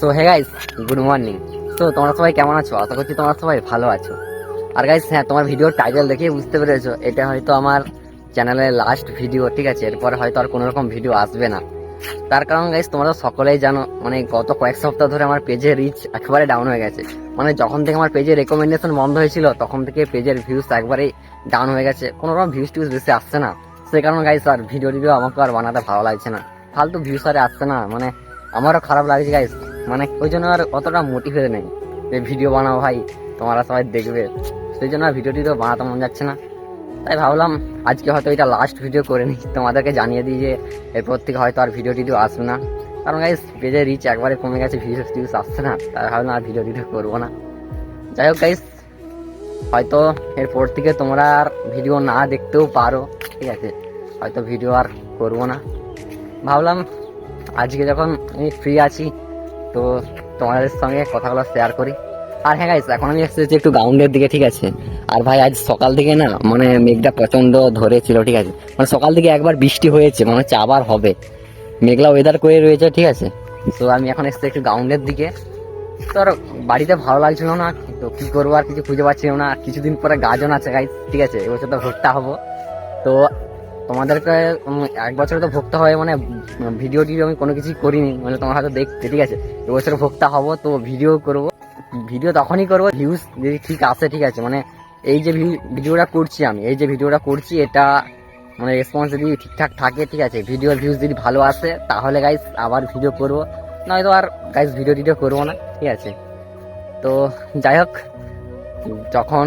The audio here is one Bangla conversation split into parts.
So hey guys good morning তো তোমরা সবাই কেমন আছো? আশা করছি তোমরা সবাই ভালো আছো। আর গাইস হ্যাঁ তোমার ভিডিওর টাইটেল দেখে বুঝতে পেরেছ, এটা হয়তো আমার চ্যানেলের লাস্ট ভিডিও ঠিক আছে? এরপরে হয়তো আর কোনো রকম ভিডিও আসবে না। তার কারণ গাইস তোমরা সকলেই জানো মানে গত কয়েক সপ্তাহ ধরে আমার পেজের রিচ একেবারে ডাউন হয়ে গেছে। মানে যখন থেকে আমার পেজের রেকমেন্ডেশন বন্ধ হয়েছিল, তখন থেকে পেজের ভিউজ একবারেই ডাউন হয়ে গেছে। কোনো রকম ভিউজ টিউজ বেশি আসছে না। সে কারণে গাইস আর ভিডিও টিডিও আমাকে আর বানাতে ভালো লাগছে না। ফালতু ভিউজ আরে আসছে না। মানে আমারও খারাপ লাগছে গাইস মানে ওই জন্য আর অতটা মোটিভেট নেই যে ভিডিও বানাও ভাই, তোমরা সবাই দেখবে। সেই জন্য আর ভিডিও টিডিও বানাতে মন যাচ্ছে না। তাই ভাবলাম, আজকে হয়তো এটা লাস্ট ভিডিও করে নিই। তোমাদেরকে জানিয়ে দিই যে, এরপর থেকে হয়তো আর ভিডিও টিডিও আসবে না। কারণ গাইস পেজের রিচ একবারে কমে গেছে ভিউজ টিউজ আসছে না। তাই ভাবলাম আর ভিডিও টিডিও করব না। যাই হোক গাইস হয়তো এরপর থেকে তোমরা আর ভিডিও না দেখতেও পারো, ঠিক আছে? হয়তো ভিডিও আর করব না। ভাবলাম, আজকে যখন আমি ফ্রি আছি তো তোমাদের সঙ্গে কথাগুলো শেয়ার করি। আর হ্যাঁ গাইস এখন আমি এসেছি একটু গ্রাউন্ডের দিকে, ঠিক আছে? আর ভাই, আজ সকাল থেকে না মানে মেঘটা প্রচণ্ড ধরেছিল, ঠিক আছে? মানে সকাল থেকে একবার বৃষ্টি হয়েছে, মনে হচ্ছে আবার হবে। মেঘলা ওয়েদার করে রয়েছে, ঠিক আছে? তো আমি এখন এসেছি একটু গ্রাউন্ডের দিকে। তো আর বাড়িতে ভালো লাগছিল না, তো কি করব আর কিছু খুঁজে পাচ্ছিলাম না। কিছুদিন পরে গাজন আছে গাইস ঠিক আছে? এবছর তো ভোটটা হব। তো তোমাদেরকে এক বছরে তো ভোক্তা হয় মানে ভিডিও টিডিও আমি কোনো কিছুই করিনি। মানে তোমার হয়তো দেখতে, ঠিক আছে? এবছর ভোক্তা হব, তো ভিডিও করব। ভিডিও তখনই করব ভিউজ যদি ঠিক আসে, ঠিক আছে? মানে এই যে ভিডিওটা করছি আমি, এই যে ভিডিওটা করছি, এটা মানে রেসপন্স যদি ঠিকঠাক থাকে, ঠিক আছে? ভিডিওর ভিউজ যদি ভালো আসে, তাহলে গাইস আবার ভিডিও করব। নয়তো আর গাইস ভিডিও টিডিও করব না, ঠিক আছে? তো, যাই হোক, যখন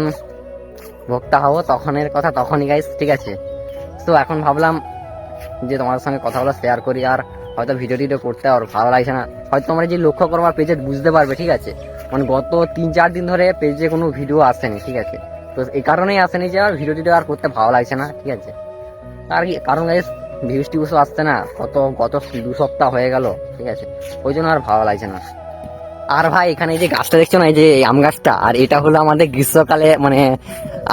ভোক্তা হব, তখনের কথা তখনই গাইস ঠিক আছে? তো এখন ভাবলাম যে তোমাদের সঙ্গে কথাগুলো শেয়ার করি, আর হয়তো ভিডিও টিডিও করতে আর ভালো লাগছে না। হয়তো তোমরা যে লক্ষ্য করো আমার পেজে বুঝতে পারবে, ঠিক আছে? মানে গত তিন চার দিন ধরে পেজে কোনো ভিডিও আসেনি, ঠিক আছে? তো এই কারণেই আসেনি যে আর ভিডিও আর করতে ভালো লাগছে না, ঠিক আছে? আর কি, কারণ গাইস ভিউজ আসছে না। কত গত দু সপ্তাহ হয়ে গেল, ঠিক আছে? ওই জন্য আর ভালো লাগছে না। আর ভাই, এখানে যে গাছটা দেখছ না, এই যে আম গাছটা? আর এটা হলো আমাদের গ্রীষ্মকালে মানে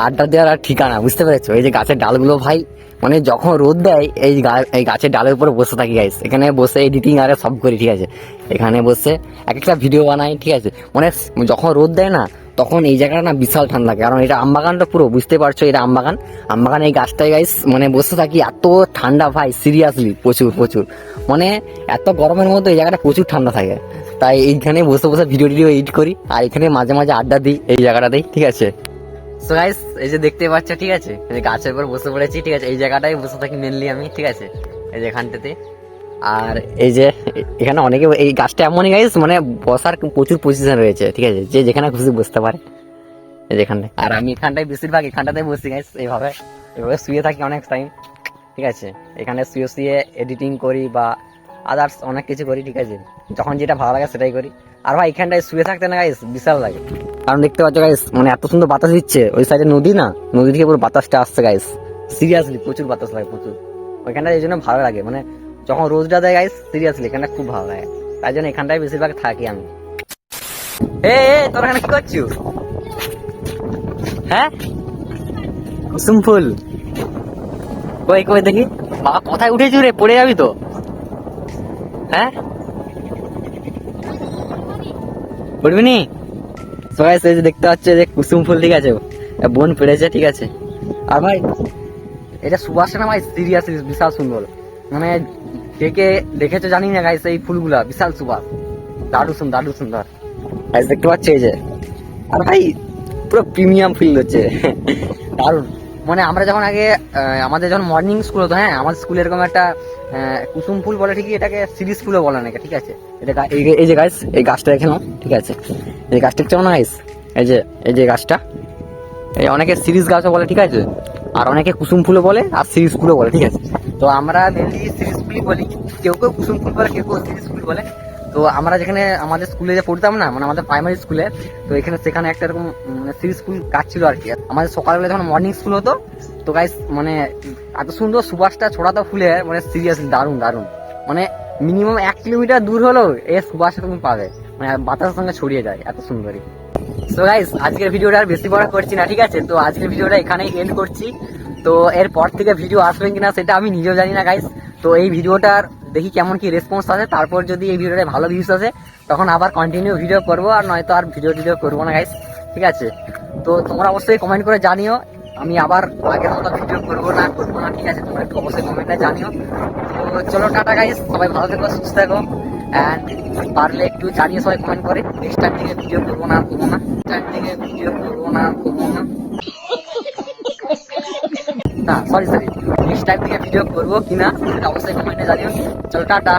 আড্ডা দেওয়ার আর ঠিকানা, বুঝতে পেরেছ? এই যে গাছের ডালগুলো ভাই মানে যখন রোদ দেয়, এই এই গাছের ডালের উপরে বসে থাকি গাইস এখানে বসে এডিটিং আরে সব করি, ঠিক আছে? এখানে বসে এক একটা ভিডিও বানাই, ঠিক আছে? মানে যখন রোদ দেয় না, তখন এই জায়গাটা না বিশাল ঠান্ডা লাগে কারণ এটা আমবাগানটা পুরো, বুঝতে পারছ? এটা আমবাগান আমবাগান এই গাছটায় গাইস মানে বসে থাকি, এত ঠান্ডা ভাই সিরিয়াসলি প্রচুর প্রচুর। মানে এত গরমের মধ্যে এই জায়গাটা প্রচুর ঠান্ডা থাকে। তাই এইখানে বসে বসে ভিডিও টিডিও এডিট করি, আর এখানে মাঝে মাঝে আড্ডা দিই এই জায়গাটাতেই, ঠিক আছে? সো গাইস এই যে দেখতে পাচ্ছ, ঠিক আছে? গাছের উপর বসে পড়েছি, ঠিক আছে? এই জায়গাটাই বসে থাকি মেনলি আমি, ঠিক আছে? এই যে এখানটাতে। আর এই যে এখানে অনেকে, এই গাছটা এমনই গাইস মানে বসার প্রচুর পজিশন রয়েছে, ঠিক আছে? যে যেখানে খুশি বসতে পারে। এই যে এখানটায়। আর আমি এখানটায় বেশিরভাগ এখানটাতে বসি গাইস এইভাবে। এভাবে শুয়ে থাকি অনেক টাইম ঠিক আছে? এখানে শুয়ে শুয়ে এডিটিং করি বা আদার্স অনেক কিছু করি ঠিক আছে? যখন যেটা ভালো লাগে সেটাই করি। আর ভাই এখানটায় শুয়ে থাকতে না গাইস বিশাল লাগে। কারণ দেখতে পাচ্ছ গাইস মানে এত সুন্দর বাতাস দিচ্ছে। ওই সাইডে নদী না? নদী থেকে পুরো বাতাসটা আসছে গাইস সিরিয়াসলি প্রচুর বাতাস লাগে প্রচুর। ওইখানটা এই জন্য ভালো লাগে। মানে যখন রোদটা দেয় গাইস সিরিয়াসলি এখানটা খুব ভালো লাগে। তাই জন্য এখানটায় বেশিরভাগ থাকি আমি। এ, তোরা এখানে কি করছ? হ্যাঁ? কুসুম ফুল। কই কই দেখি? বাবা কোথায় উঠেছি রে? পড়ে যাবি তো? হ্যাঁ? উঠবি নি সবাই যে দেখতে পাচ্ছে যে কুসুম ফুল ঠিক আছে বোন পেড়েছে ঠিক আছে। আর ভাই, এটা সুবাসটা না ভাই সিরিয়াসলি বিশাল সুন্দর মানে দেখে, দেখেছ জানি না গাইস এই ফুলগুলা? বিশাল সুবাস দারু সুন্দর দারু সুন্দর গাইস দেখতে পাচ্ছে এই যে। আর ভাই, পুরো প্রিমিয়াম ফিল হচ্ছে। দারুণ। মানে আমরা যখন আগে আমাদের যখন মর্নিং স্কুল হতো হ্যাঁ আমাদের স্কুলে এরকম একটা কুসুম ফুল বলে ঠিকই, এটাকে সিরিজ ফুলও বলে নাকি ঠিক আছে? এটা এই যে গাছ এই গাছটা দেখে নাও, ঠিক আছে? এই গাছটা কেমন গাইস এই যে এই যে গাছটা, এই অনেকে সিরিজ গাছও বলে, ঠিক আছে? আর অনেকে কুসুম ফুলও বলে, আর সিরিজ ফুলও বলে, ঠিক আছে? তো আমরা মেনলি সিরিজ ফুলই বলি। কেউ কেউ কুসুম ফুল বলে, কেউ কেউ সিরিজ ফুল বলে। তো আমরা যেখানে আমাদের স্কুলে যে পড়তাম না মানে আমাদের প্রাইমারি স্কুলে, তো এখানে সেখানে একটা এরকম সিরিজ স্কুল কাজ ছিল আর কি। আমাদের সকালবেলা যখন মর্নিং স্কুল হতো, তো গাইস মানে এত সুন্দর সুবাসটা ছড়াতো ফুলে মানে সিরিয়াসলি দারুণ দারুণ। মানে মিনিমাম এক কিলোমিটার দূর হলেও এ সুবাসটা তুমি পাবে মানে বাতাসের সঙ্গে ছড়িয়ে যায়, এত সুন্দরই। সো গাইস আজকের ভিডিওটা আর বেশি বড় করছি না, ঠিক আছে? তো আজকের ভিডিওটা এখানেই এন্ড করছি। তো এরপর থেকে ভিডিও আসবে কিনা সেটা আমি নিজেও জানি না গাইস তো এই ভিডিওটার দেখি কেমন কি রেসপন্স আসে। তারপর যদি এই ভিডিওটা ভালো ভিউস আসে, তখন আবার কন্টিনিউ ভিডিও করব আর নয়তো আর ভিডিও টিডিও করব না গাইস ঠিক আছে? তো তোমরা অবশ্যই কমেন্ট করে জানিও। আমি আবার আগের মতো ভিডিও করব না করব না, ঠিক আছে? তোমরা একটু অবশ্যই কমেন্টে জানিও। তো চলো, টাটা গাইস সবাই ভালো থেকো, সুস্থ থাকো। অ্যান্ড পারলে একটু জানিয়ে সবাই কমেন্ট করে। নেক্সট টাইম থেকে ভিডিও করব না করব না। টাইম থেকে ভিডিও করব না করব না। না সরি সরি নেক্সট টাইম থেকে ভিডিও করব কিনা অবশ্যই কমেন্টে জানিও। চলো টাটা।